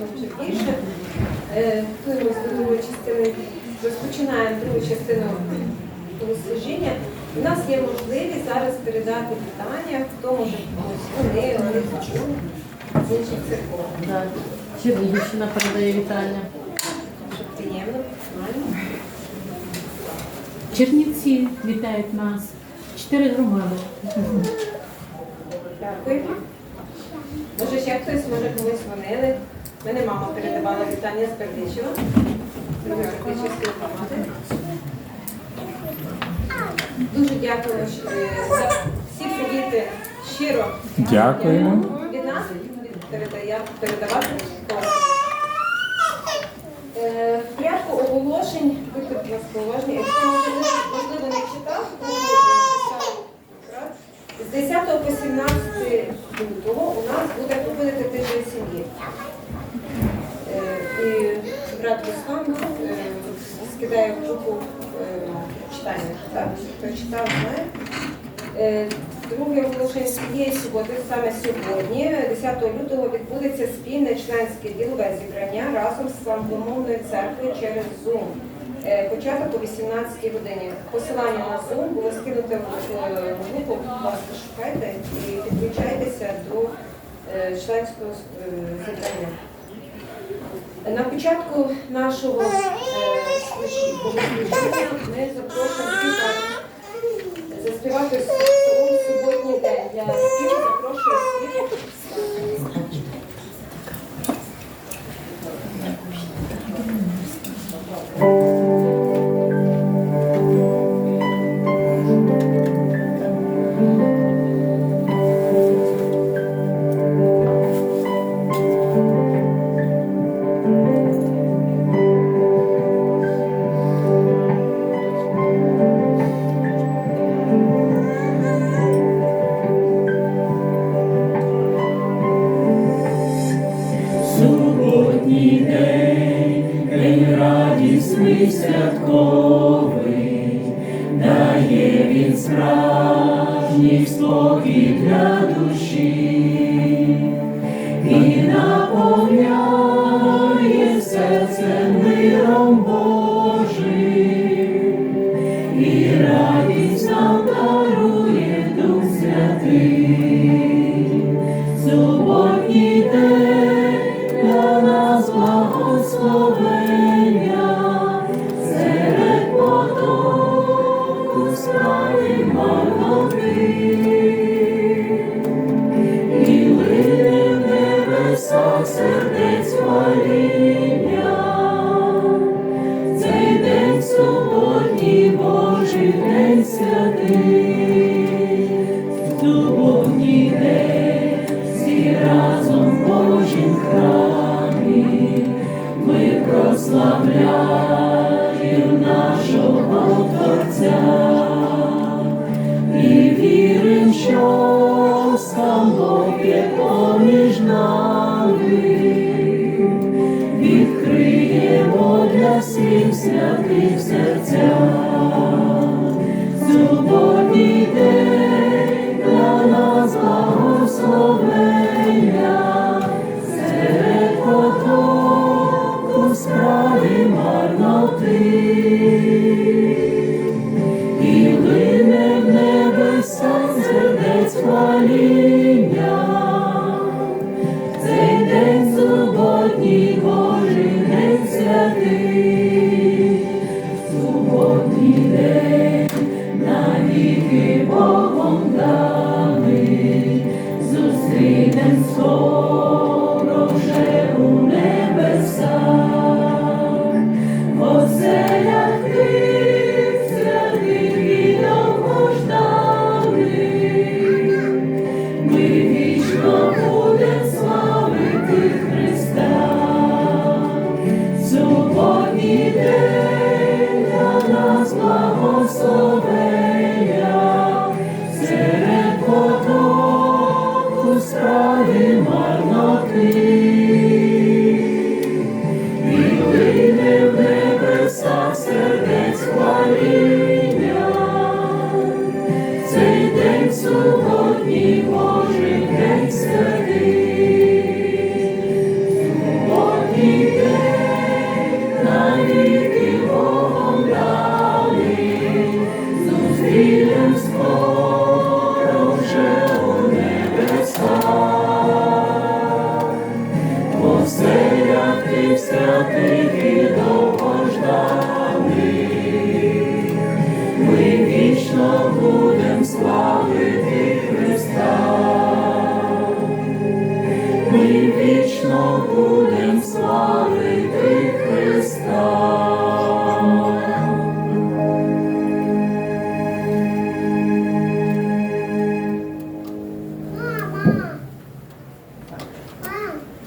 більше. Е, Готуємося другої частини, розпочинаємо другу частину богослужіння. У нас є можливість зараз передати питання, хто може вони, вони почули з інших церков. Да. Чернігівщина передає вітання. Дуже приємно, нормально. Чернівці вітають нас. Чотири громади. Дякую. Може, ще хтось, може комусь дзвонили. Мене мама передавала вітання з Бердичева. Бердичівської громади. Дуже дякую що, за всі привіти щиро. Дякуємо. Від нас передавати кожен. Е, В порядку оголошень, будьте будь ласка, якщо можливо не читав, то. З 10 по 17 лютого у нас буде проходити тиждень сім'ї. І брат Руслан е, скидає в групу е, читання. Так, хто читав, знає. Е, Друге оголошення цієї суботи, саме сьогодні, 10 лютого, відбудеться спільне членське ділове зібрання разом з англомовною церквою через Zoom. Початок о 18 годині. Посилання на Zoom було скинуте в групу, будь шукайте і підключайтеся до членського зібрання. На початку нашого е, богослужіння ми запрошуємо співати заспівати селом суботній день. Я співу запрошую всіх. Суботній sławi Malowi. Святих серця.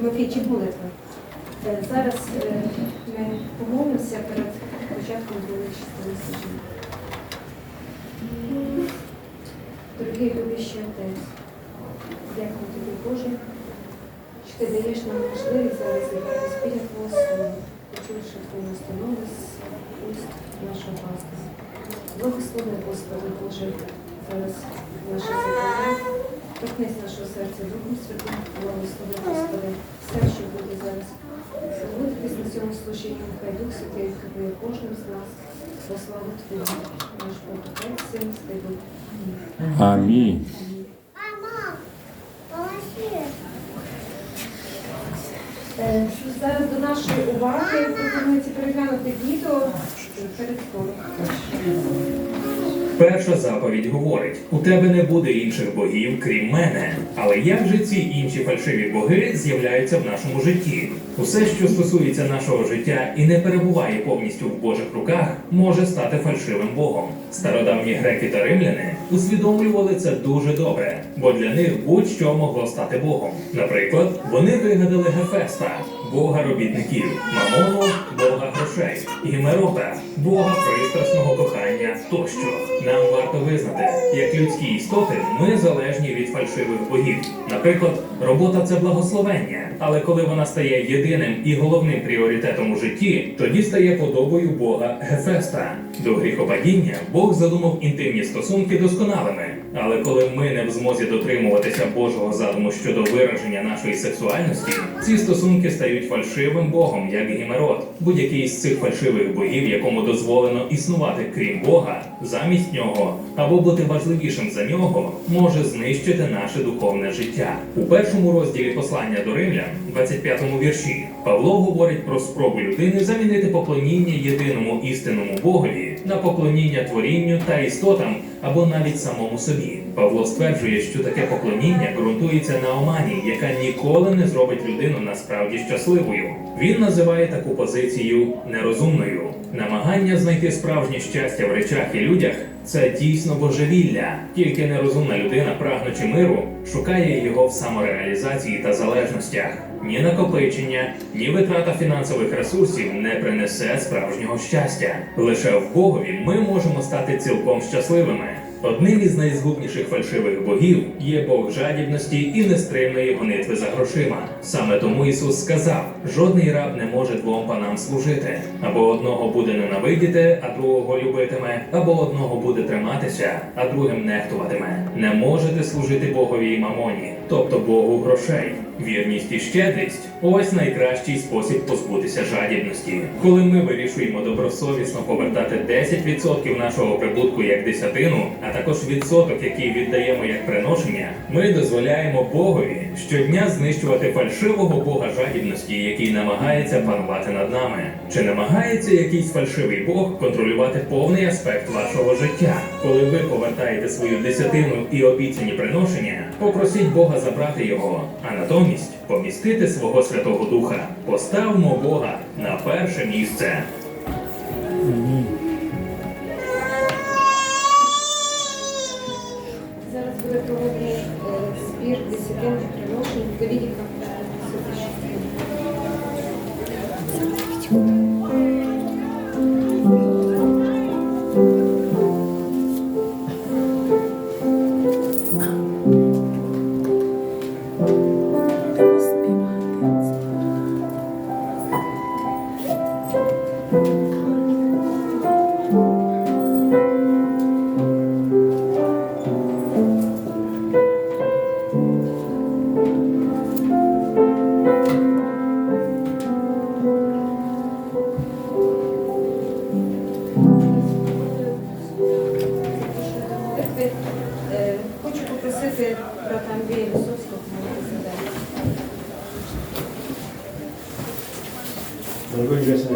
Тимофійчик молитва. Е, Зараз е, ми помолимося перед початком другої частини служіння. Дорогий любящий Отець, дякую тобі, Боже, що ти даєш нам можливість зараз зібратися біля Твого Слова, почувши Твою настанову з уст нашого пастора. Благослови, Господи Боже, зараз наше зібрання. Торкнись нашого серця Духом Святим, благослови, Господи, все, що буде зараз. Проводитись на цьому служінні, хай Дух Святий відкриє кожним з нас. Во славу Твою, наш Бог, Отець, Син, Святий Дух. Амінь. Е, Зараз до нашої уваги пропонується переглянути відео перед столом. Перша заповідь говорить: у тебе не буде інших богів, крім мене. Але як же ці інші фальшиві боги з'являються в нашому житті? Усе, що стосується нашого життя і не перебуває повністю в Божих руках, може стати фальшивим богом. Стародавні греки та римляни усвідомлювали це дуже добре, бо для них будь-що могло стати богом. Наприклад, вони вигадали Гефеста, бога робітників, Мамону, бога грошей, Гімерота, бога пристрасного кохання тощо. Нам варто визнати, як людські істоти, ми залежні від фальшивих богів. Наприклад, робота це благословення, але коли вона стає єдиним і головним пріоритетом у житті, тоді стає подобою Бога Гефеста. До гріхопадіння Бог задумав інтимні стосунки досконалими. Але коли ми не в змозі дотримуватися Божого задуму щодо вираження нашої сексуальності, ці стосунки стають фальшивим Богом, як Гімерот. Будь-який з цих фальшивих богів, якому дозволено існувати крім Бога, замість нього або бути важливішим за нього, може знищити наше духовне життя. У першому розділі послання до римлян, 25-му вірші, Павло говорить про спробу людини замінити поклоніння єдиному істинному Богові на поклоніння творінню та істотам або навіть самому собі. Павло стверджує, що таке поклоніння ґрунтується на омані, яка ніколи не зробить людину насправді щасливою. Він називає таку позицію нерозумною. Намагання знайти справжнє щастя в речах і людях це дійсно божевілля. Тільки нерозумна людина, прагнучи миру, шукає його в самореалізації та залежностях. Ні накопичення, ні витрата фінансових ресурсів не принесе справжнього щастя. Лише в Богові ми можемо стати цілком щасливими. Одним із найзгубніших фальшивих богів є Бог жадібності і нестримної гонитви за грошима. Саме тому Ісус сказав: жодний раб не може двом панам служити. Або одного буде ненавидіти, а другого любитиме, або одного буде триматися, а другим нехтуватиме. Не можете служити Богові і мамоні, тобто Богу грошей. Вірність і щедрість ось найкращий спосіб позбутися жадібності. Коли ми вирішуємо добросовісно повертати 10% нашого прибутку як десятину, а також відсоток, який віддаємо як приношення, ми дозволяємо Богові щодня знищувати фальшивого Бога жадібності, який намагається панувати над нами. Чи намагається якийсь фальшивий Бог контролювати повний аспект вашого життя? Коли ви повертаєте свою десятину і обіцяні приношення, попросіть Бога забрати його, а натомість помістити свого Святого Духа. Поставмо Бога на перше місце.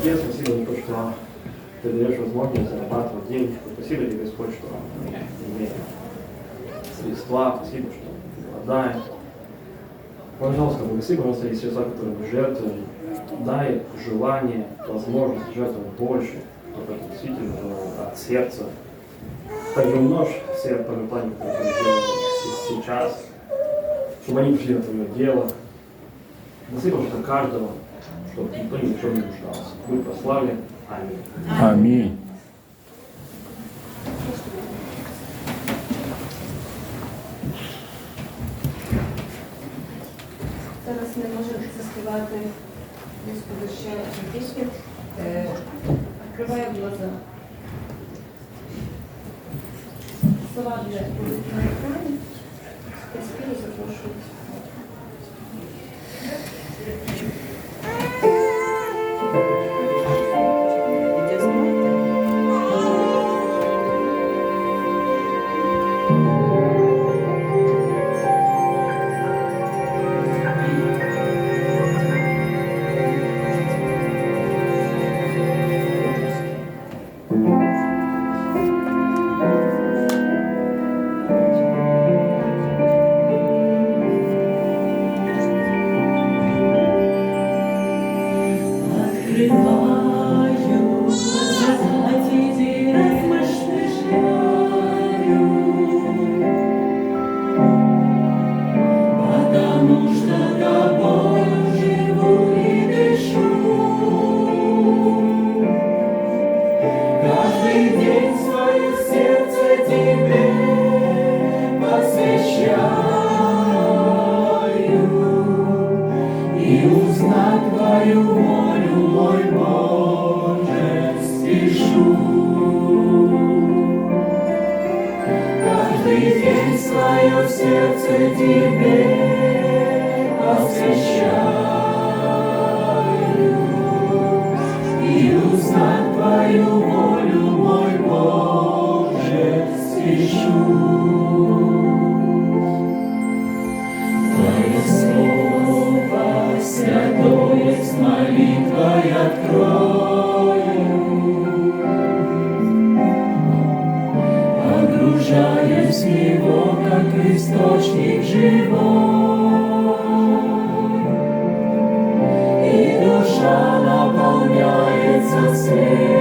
Отец, спасибо за то, что ты даешь возможность зарабатывать денежку. Спасибо тебе, Господь, что имеем средства. Спасибо, что ты обладаешь. Пожалуйста, благослови, пожалуйста, эти сердца, которые мы жертвуем. Дай желание, возможность жертвовать больше, чтобы это действительно от сердца. Также умножь все пожертвования, которые мы делаем се- сейчас, чтобы они пришли на твое дело. Благослови, пожалуйста, каждого, чтобы никто ни в чем не нуждался. Будь прославлен. Аминь. Амінь. Зараз ми можемо заспівати Господу ще одну пісню. Е, глаза. Слова будуть на екрані. Співі запрошую. Открываю Боже, спешу. Каждый день свое сердце Тебе посвящаю. Погружаясь в него, как источник живой, И душа наполняется светлой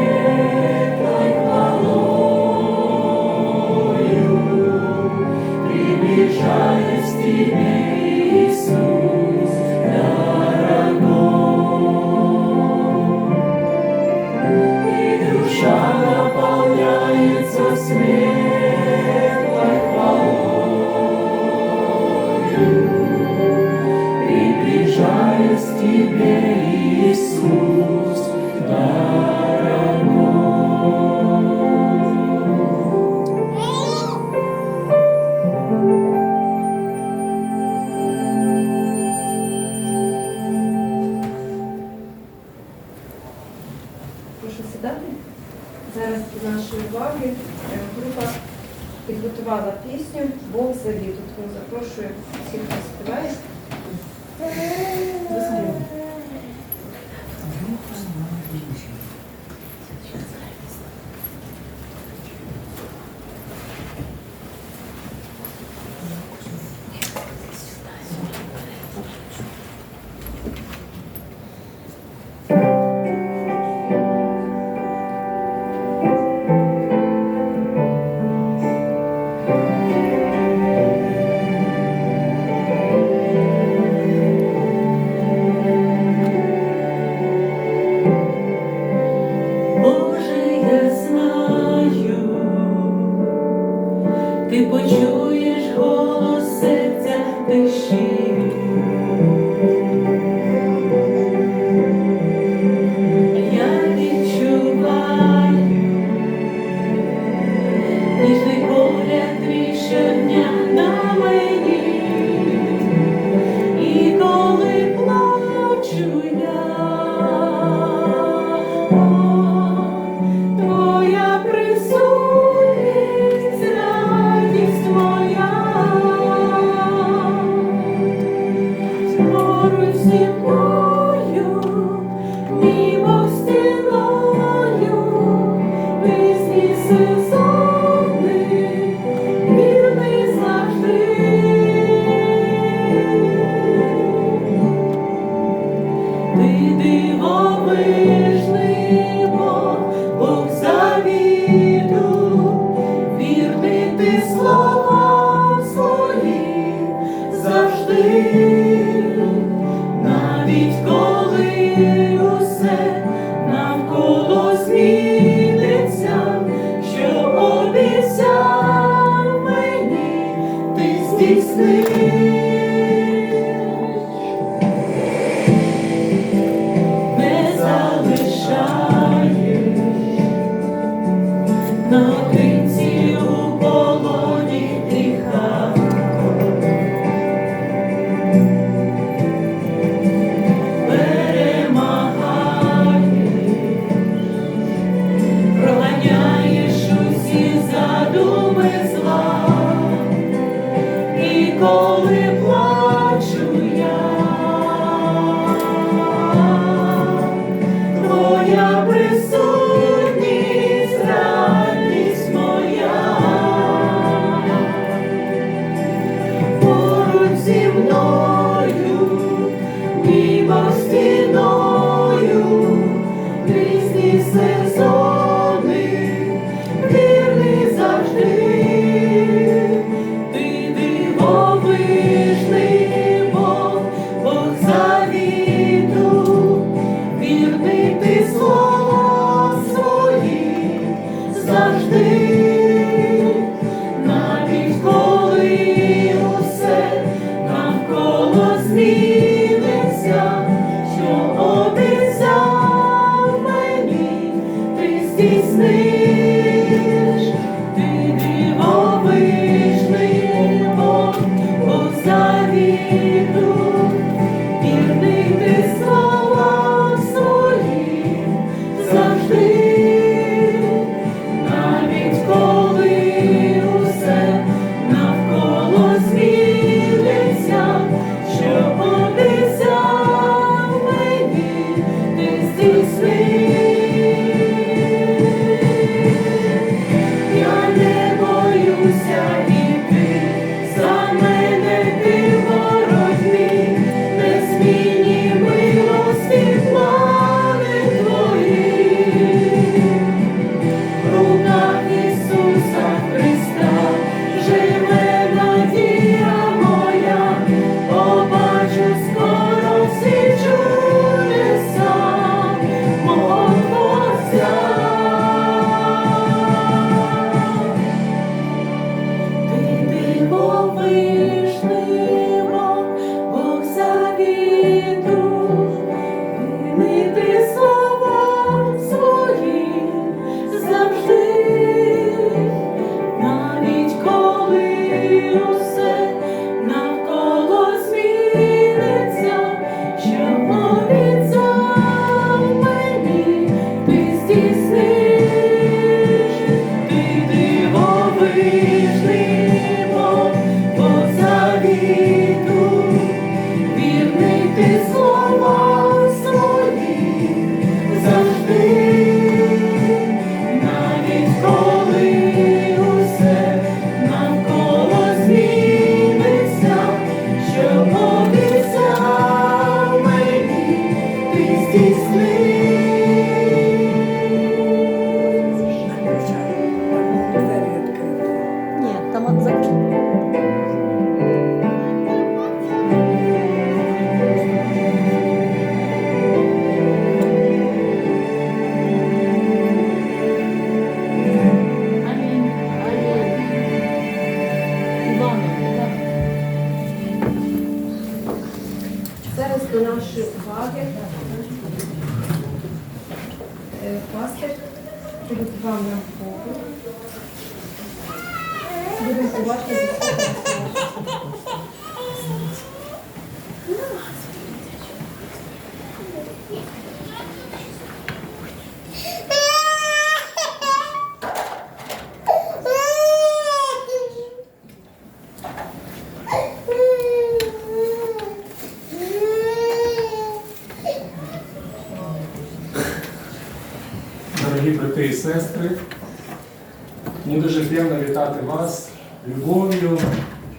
приємно вас любов'ю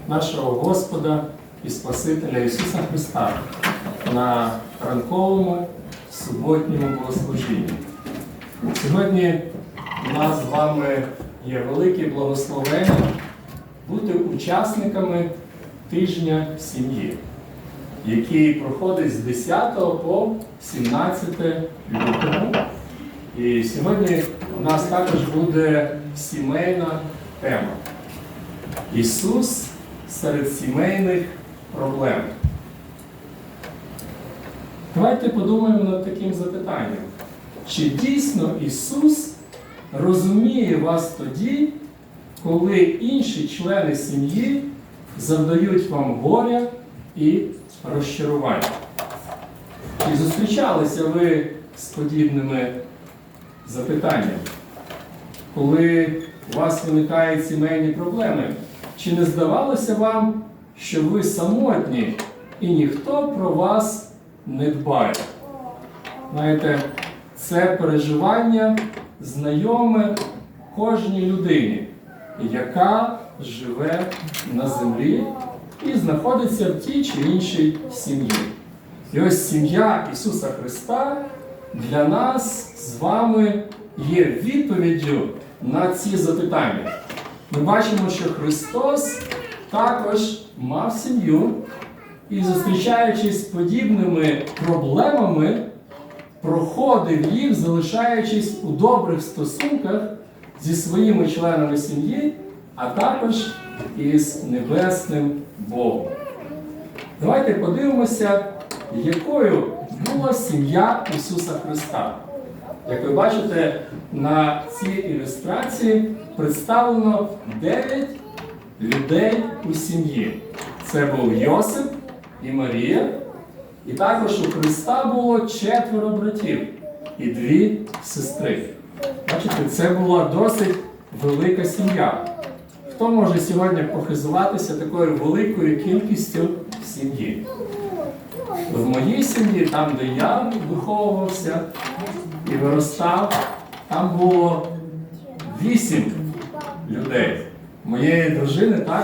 нашого Господа і Спасителя Ісуса Христа. на ранковому суботньому богослужінні. Сьогодні у нас з вами є велике благословення бути учасниками тижня сім'ї, який проходить з 10 по 17 лютого. І сьогодні у нас також буде сімейна тема. Ісус серед сімейних проблем. Давайте подумаємо над таким запитанням. Чи дійсно Ісус розуміє вас тоді, коли інші члени сім'ї завдають вам горя і розчарування? Чи зустрічалися ви з подібними запитаннями? Коли у вас виникають сімейні проблеми, чи не здавалося вам, що ви самотні і ніхто про вас не дбає? Знаєте, це переживання знайоме кожній людині, яка живе на землі і знаходиться в тій чи іншій сім'ї. І ось сім'я Ісуса Христа для нас з вами є відповіддю на ці запитання. Ми бачимо, що Христос також мав сім'ю і, зустрічаючись з подібними проблемами, проходив їх, залишаючись у добрих стосунках зі своїми членами сім'ї, а також із Небесним Богом. Давайте подивимося, якою була сім'я Ісуса Христа. Як ви бачите, на цій ілюстрації представлено 9 людей у сім'ї. Це був Йосип і Марія, і також у Христа було четверо братів і дві сестри. Бачите, це була досить велика сім'я. Хто може сьогодні похизуватися такою великою кількістю сім'ї? В моїй сім'ї, там, де я виховувався і виростав, там було вісім людей. Моєї дружини також